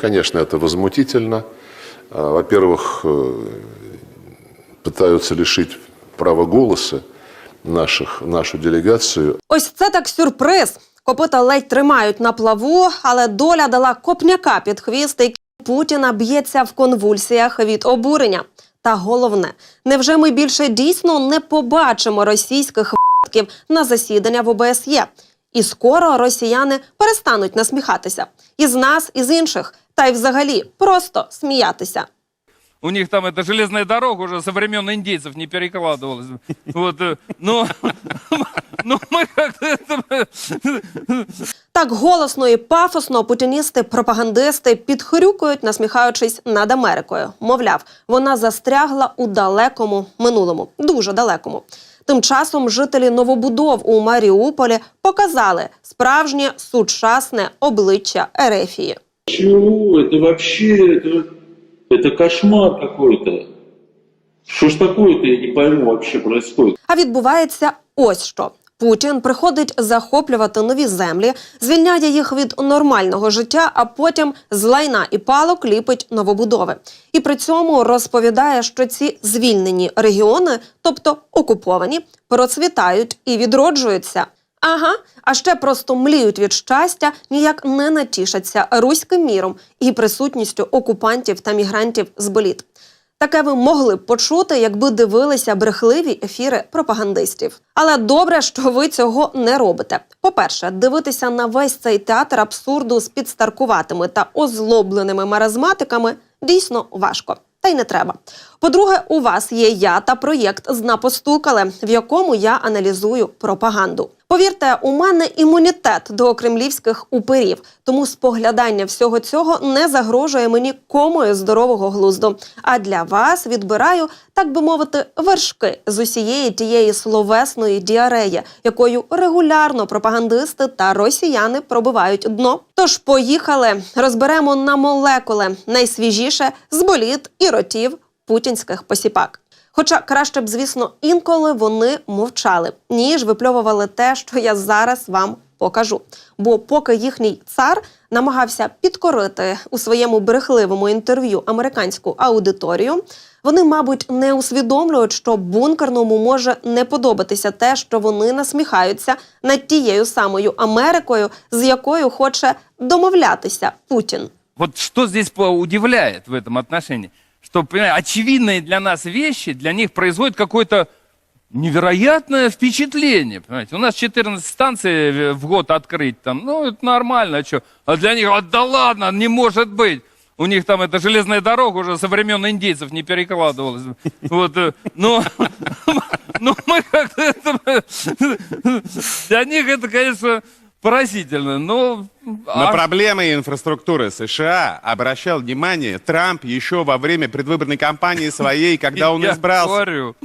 Конечно, это возмутительно. А, Во-первых, э, пытаются лишить права голоса наших, нашу делегацию. Ось це так сюрприз. Копита ледь тримають на плаву, але доля дала копняка під хвіст, який Путіна б'ється в конвульсіях від обурення. Та головне, невже ми більше дійсно не побачимо російських витків на засідання в ОБСЄ? І скоро росіяни перестануть насміхатися із нас, і з інших, та й взагалі просто сміятися. У них там эта железная дорога уже со времен индейцев не перекладывалась. Вот, э, но, но мы как-то это... Так голосно і пафосно путіністи, пропагандисти підхрюкують, насміхаючись над Америкою. Мовляв, вона застрягла у далекому минулому, дуже далекому. Тим часом жителі новобудов у Маріуполі показали справжнє сучасне обличчя Ерефії. Чего? Это вообще, это, это кошмар какой-то. Что ж такое-то, я не пойму, вообще происходит. А відбувається ось що. Путін приходить захоплювати нові землі, звільняє їх від нормального життя, а потім з лайна і палок ліпить новобудови. І при цьому розповідає, що ці звільнені регіони, тобто окуповані, процвітають і відроджуються. Ага, а ще просто мліють від щастя, ніяк не натішаться руським міром і присутністю окупантів та мігрантів з боліт. Таке ви могли б почути, якби дивилися брехливі ефіри пропагандистів. Але добре, що ви цього не робите. По-перше, дивитися на весь цей театр абсурду з підстаркуватими та озлобленими маразматиками дійсно важко. Та й не треба. По-друге, у вас є я та проєкт «Зна постукали», в якому я аналізую пропаганду. Повірте, у мене імунітет до кремлівських упирів, тому споглядання всього цього не загрожує мені комою здорового глузду. А для вас відбираю, так би мовити, вершки з усієї тієї словесної діареї, якою регулярно пропагандисти та росіяни пробивають дно. Тож поїхали, розберемо на молекули найсвіжіше з боліт і ротів путінських посіпак. Хоча краще б, звісно, інколи вони мовчали, ніж випльовували те, що я зараз вам покажу. Бо поки їхній цар намагався підкорити у своєму брехливому інтерв'ю американську аудиторію, вони, мабуть, не усвідомлюють, що бункерному може не подобатися те, що вони насміхаються над тією самою Америкою, з якою хоче домовлятися Путін. Вот что здесь удивляет в этом отношении? Что, понимаете, очевидные для нас вещи, для них производят какое-то невероятное впечатление. Понимаете? У нас 14 станций в- год открыть там, ну, это нормально, а что? А для них, а да ладно, не может быть. У них там эта железная дорога уже со времен индейцев не перекладывалась. Вот, э, но, но мы как-то. Для них это, конечно, поразительно. Но, На а- проблемы инфраструктуры США обращал внимание Трамп еще во время предвыборной кампании своей, когда он избрался. говорю.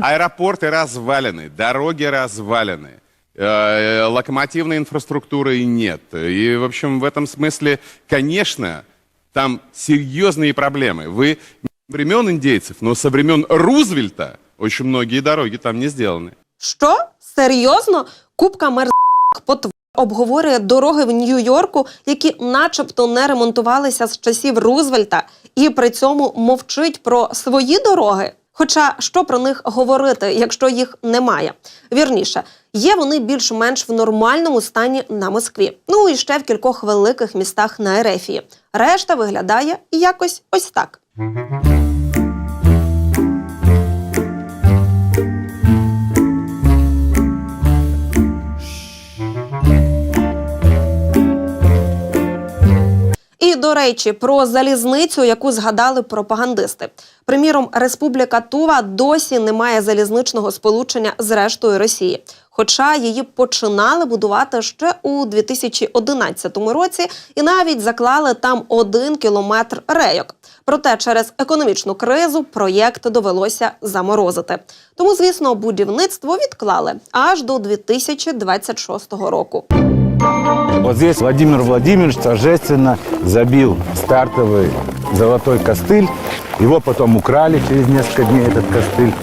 Аэропорты развалены, дороги развалены, э, локомотивной инфраструктуры нет. И, в общем, в этом смысле, конечно, там серьезные проблемы. Вы не со времен индейцев, но со времен Рузвельта очень многие дороги там не сделаны. Що? Серйозно? Купка мерзних потв обговорює дороги в Нью-Йорку, які начебто не ремонтувалися з часів Рузвельта, і при цьому мовчить про свої дороги. Хоча що про них говорити, якщо їх немає? Вірніше, є вони більш-менш в нормальному стані на Москві. Ну і ще в кількох великих містах на Ерефії. Решта виглядає якось ось так. До речі, про залізницю, яку згадали пропагандисти. Приміром, Республіка Тува досі не має залізничного сполучення з рештою Росії. Хоча її починали будувати ще у 2011 році і навіть заклали там один кілометр рейок. Проте через економічну кризу проєкт довелося заморозити. Тому, звісно, будівництво відклали аж до 2026 року. Вот здесь Владимир Владимирович торжественно забил стартовый золотой костыль. Его потом украли через несколько дней, этот костыль.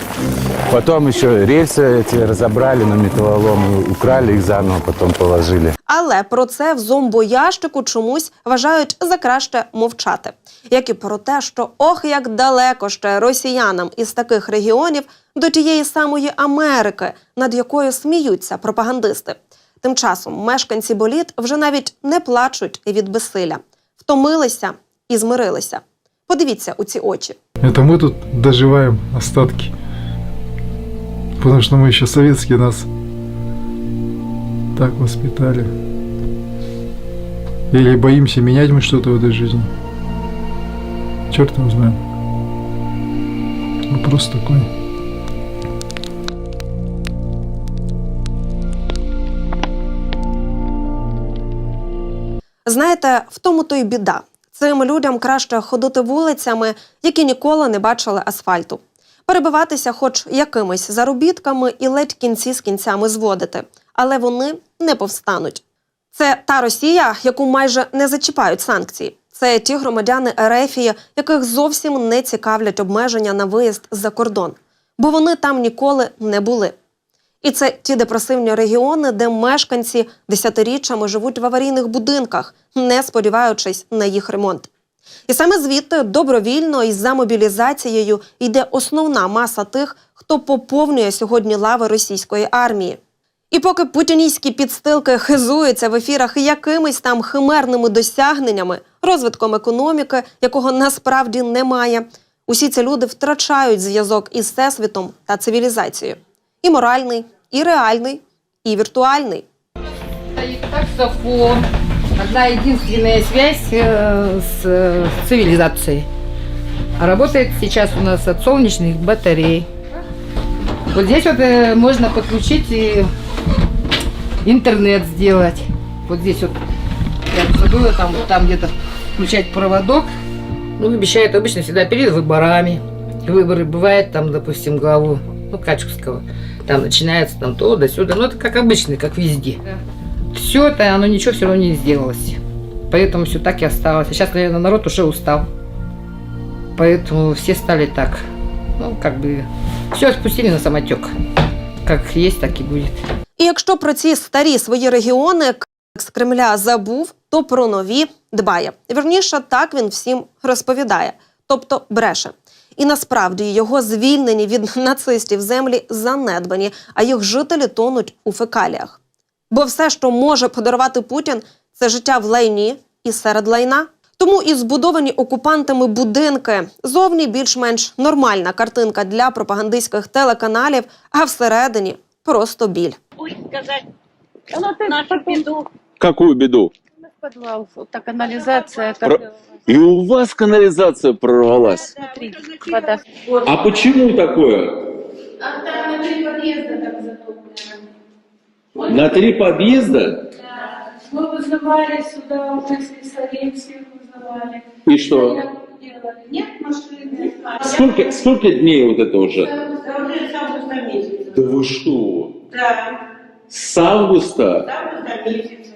Потом еще рельсы эти разобрали на металлолом, и украли их заново, потом положили. Але про це в зомбоящику чомусь вважають за краще мовчати. Як і про те, що ох, як далеко ще росіянам із таких регіонів до тієї самої Америки, над якою сміються пропагандисти. Тим часом мешканці боліт вже навіть не плачуть від безсилля, втомилися і змирилися. Подивіться у ці очі. Это мы тут доживаем остатки. Потому что мы еще советские нас так воспитали. Или боимся менять мы что-то в этой жизни. Черт его знает. Вопрос такой. Знаєте, в тому то й біда. Цим людям краще ходити вулицями, які ніколи не бачили асфальту, перебиватися хоч якимись заробітками і ледь кінці з кінцями зводити, але вони не повстануть. Це та Росія, яку майже не зачіпають санкції. Це ті громадяни Ерефії, яких зовсім не цікавлять обмеження на виїзд за кордон, бо вони там ніколи не були. І це ті депресивні регіони, де мешканці десятиріччями живуть в аварійних будинках, не сподіваючись на їх ремонт. І саме звідти добровільно і за мобілізацією йде основна маса тих, хто поповнює сьогодні лави російської армії. І поки путінійські підстилки хизуються в ефірах якимись там химерними досягненнями, розвитком економіки, якого насправді немає, усі ці люди втрачають зв'язок із всесвітом та цивілізацією І моральний, і реальний, і віртуальний. Стоит таксофон. Одна единственная связь э, с э, цивилизацией. А Работает сейчас у нас от солнечных батарей. Вот здесь вот э, можно подключить и интернет сделать. Вот здесь вот я забыла там, вот там где-то включать проводок. Ну, обещают обычно всегда перед выборами. Выборы бывает там, допустим, главу, ну, Качковского. Там начинается там то, да сюда. Ну, это как обычно, как везде. Все это, оно ничего все равно не сделалось. Поэтому все так и осталось. А сейчас, наверное, народ уже устал. Поэтому все стали так. Ну, как бы все спустили на самотек. Как есть, так и будет. І якщо про ці старі свої регіони К- з Кремля забув, то про нові дбає. Вірніше, так він всім розповідає, тобто бреше. І насправді його звільнені від нацистів землі занедбані, а їх жителі тонуть у фекаліях. Бо все, що може подарувати Путін, це життя в лайні і серед лайна. Тому і збудовані окупантами будинки зовні більш-менш нормальна картинка для пропагандистських телеканалів, а всередині просто біль. Ой, сказать нашу беду. Какую беду? Подвал, вот так канализация. Про-. И у вас канализация прорвалась. Смотри, вода. А почему такое? На три подъезда? Мы вызывали сюда уже слесарей, всех вызывали. И что? Нет машины. Сколько, сколько дней вот это уже? Да. Да вы что? Да, С августа?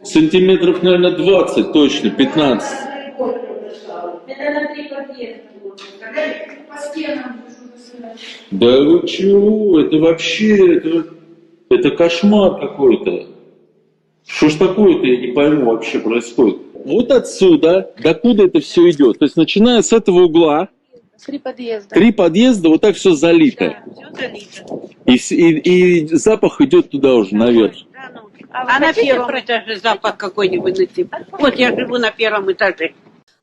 Сантиметров, наверное, 20 точно, 15. Это на три подъезда было. Представляете? По стенам уже высылали. Да вы чего? Это вообще, это, это кошмар какой-то. Что ж такое-то, я не пойму вообще происходит. Вот отсюда, докуда это все идет. То есть начиная с этого угла, Три подъезда. три подъезда, вот так все залито. все залито. И, с- и, и запах идет туда уже, наверх. Да, ну. А, на первом этаже запах какой-нибудь найти? Вот я живу на первом этаже.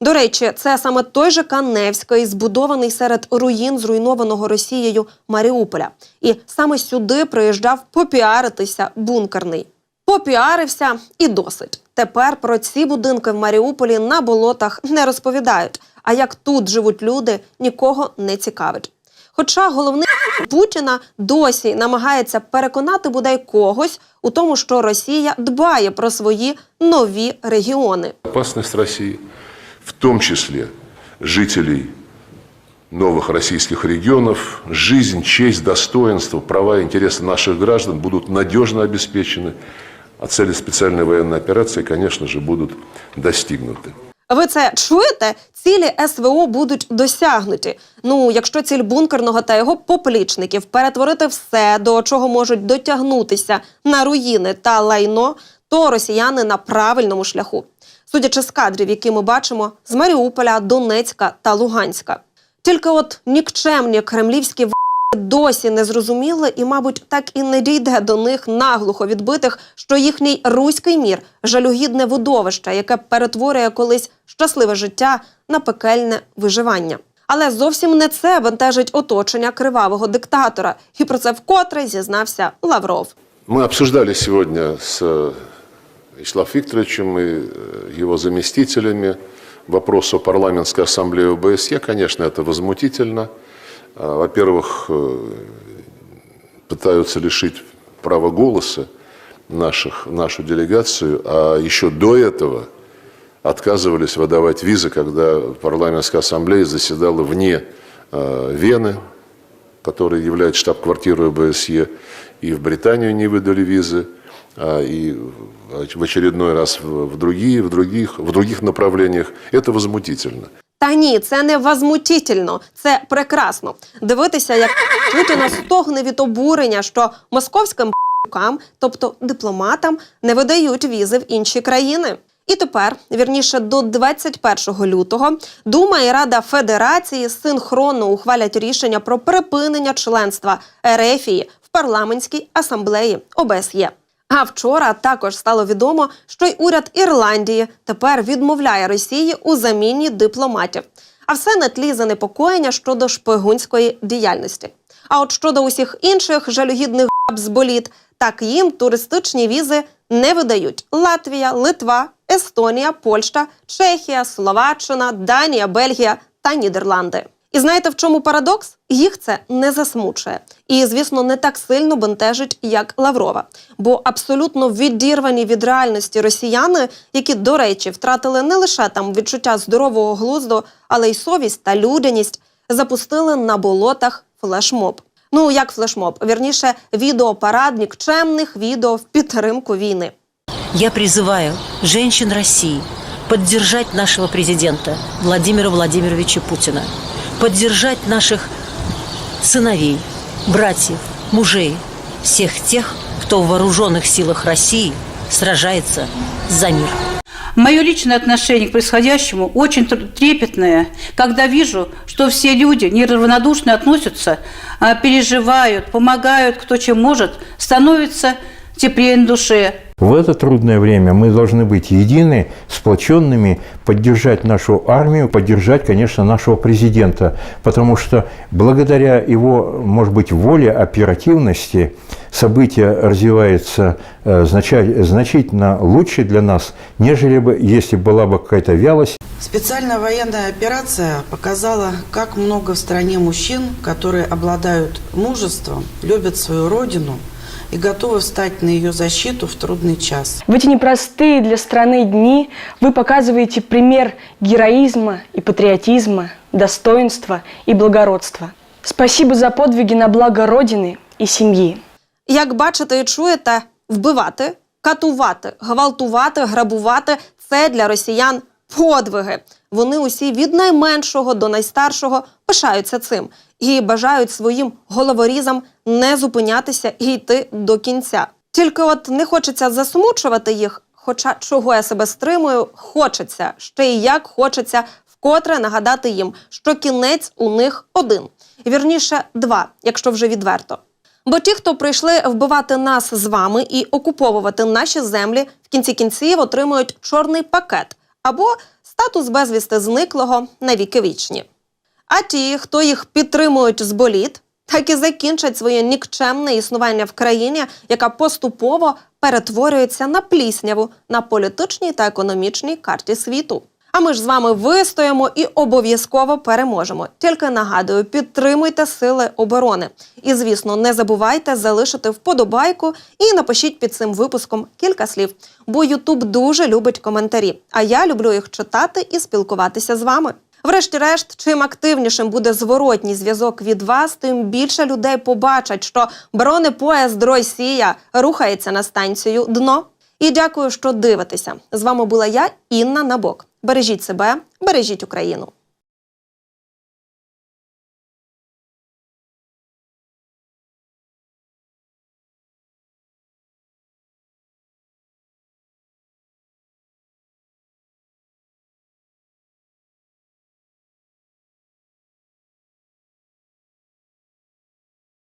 До речі, це саме той же Каневський, збудований серед руїн зруйнованого Росією Маріуполя. І саме сюди приїжджав попіаритися бункерний. Попіарився і досить. Тепер про ці будинки в Маріуполі на болотах не розповідають. А як тут живуть люди, нікого не цікавить. Хоча головний Путіна досі намагається переконати бодай когось у тому, що Росія дбає про свої нові регіони. Опасность России, в том числе жителей новых российских регионов, жизнь, честь, достоинство, права и интересы наших граждан будут надежно обеспечены, а цели специальной военной операции, конечно же, будут достигнуты. Ви це чуєте? Цілі СВО будуть досягнуті. Ну, якщо ціль бункерного та його поплічників перетворити все, до чого можуть дотягнутися на руїни та лайно, то росіяни на правильному шляху. Судячи з кадрів, які ми бачимо з Маріуполя, Донецька та Луганська. Тільки от нікчемні кремлівські досі не зрозуміли і, мабуть, так і не дійде до них наглухо відбитих, що їхній руський мір жалюгідне видовище, яке перетворює колись щасливе життя на пекельне виживання. Але зовсім не це бентежить оточення кривавого диктатора, і про це вкотре зізнався Лавров. Мы обсуждали сегодня с э, Вячеславом Викторовичем и э, его заместителями вопрос о парламентской ассамблее ОБСЕ. Конечно, это возмутительно. А, Во-первых, э, пытаются лишить права голоса наших, нашу делегацию, а еще до этого отказывались выдавать визы, когда парламентская ассамблея заседала вне э, Вены, которая является штаб-квартирой ОБСЕ, и в Британию не выдали визы, а и в очередной раз в в другие, в других, в других направлениях. Это возмутительно. Та ні, це не возмутительно, це прекрасно. Дивитися, як Путіна стогне від обурення, що московським б***кам, тобто дипломатам, не видають візи в інші країни. І тепер, вірніше, до 21 лютого, Дума і Рада Федерації синхронно ухвалять рішення про припинення членства Ерефії в парламентській асамблеї ОБСЄ. А вчора також стало відомо, що й уряд Ірландії тепер відмовляє Росії у заміні дипломатів. А все на тлі занепокоєння щодо шпигунської діяльності. А от щодо усіх інших жалюгідних баб так їм туристичні візи не видають Латвія, Литва, Естонія, Польща, Чехія, Словаччина, Данія, Бельгія та Нідерланди. І знаєте, в чому парадокс? Їх це не засмучує. І, звісно, не так сильно бентежить, як Лаврова. Бо абсолютно відірвані від реальності росіяни, які, до речі, втратили не лише там відчуття здорового глузду, але й совість та людяність, запустили на болотах флешмоб. Ну як флешмоб, вірніше, відеопарад нікчемних відео в підтримку війни. Я призываю женщин России поддержать нашего президента Владимира Владимировича Путина, поддержать наших сыновей, братьев, мужей, всех тех, кто в вооруженных силах России сражается за мир. Мое личное отношение к происходящему очень тр- трепетное, когда вижу, что все люди неравнодушно относятся, а, переживают, помогают, кто чем может, становится теплее на душе. В это трудное время мы должны быть едины, сплоченными, поддержать нашу армию, поддержать, конечно, нашего президента, потому что благодаря его, может быть, воле, оперативности события развиваются э, значительно лучше для нас, нежели бы, если была бы какая-то вялость. Специальная военная операция показала, как много в стране мужчин, которые обладают мужеством, любят свою родину и готовы встать на ее защиту в трудный час. В эти непростые для страны дни вы показываете пример героизма и патриотизма, достоинства и благородства. Спасибо за подвиги на благо Родины и семьи. Як бачите і чуєте, вбивати, катувати, гвалтувати, грабувати це для росіян подвиги. Вони усі від найменшого до найстаршого пишаються цим і бажають своїм головорізам не зупинятися і йти до кінця. Тільки от не хочеться засмучувати їх, хоча чого я себе стримую, хочеться ще й як хочеться вкотре нагадати їм, що кінець у них один, вірніше два, якщо вже відверто. Бо ті, хто прийшли вбивати нас з вами і окуповувати наші землі, в кінці кінців отримують чорний пакет або статус безвісти зниклого на віки вічні. А ті, хто їх підтримують з боліт, так і закінчать своє нікчемне існування в країні, яка поступово перетворюється на плісняву на політичній та економічній карті світу. А ми ж з вами вистоїмо і обов'язково переможемо. Тільки нагадую, підтримуйте сили оборони. І, звісно, не забувайте залишити вподобайку і напишіть під цим випуском кілька слів. Бо Ютуб дуже любить коментарі. А я люблю їх читати і спілкуватися з вами. Врешті-решт, чим активнішим буде зворотній зв'язок від вас, тим більше людей побачать, що бронепоїзд Росія рухається на станцію дно. І дякую, що дивитеся. З вами була я, Інна Набок. Бережіть себе, бережіть Україну.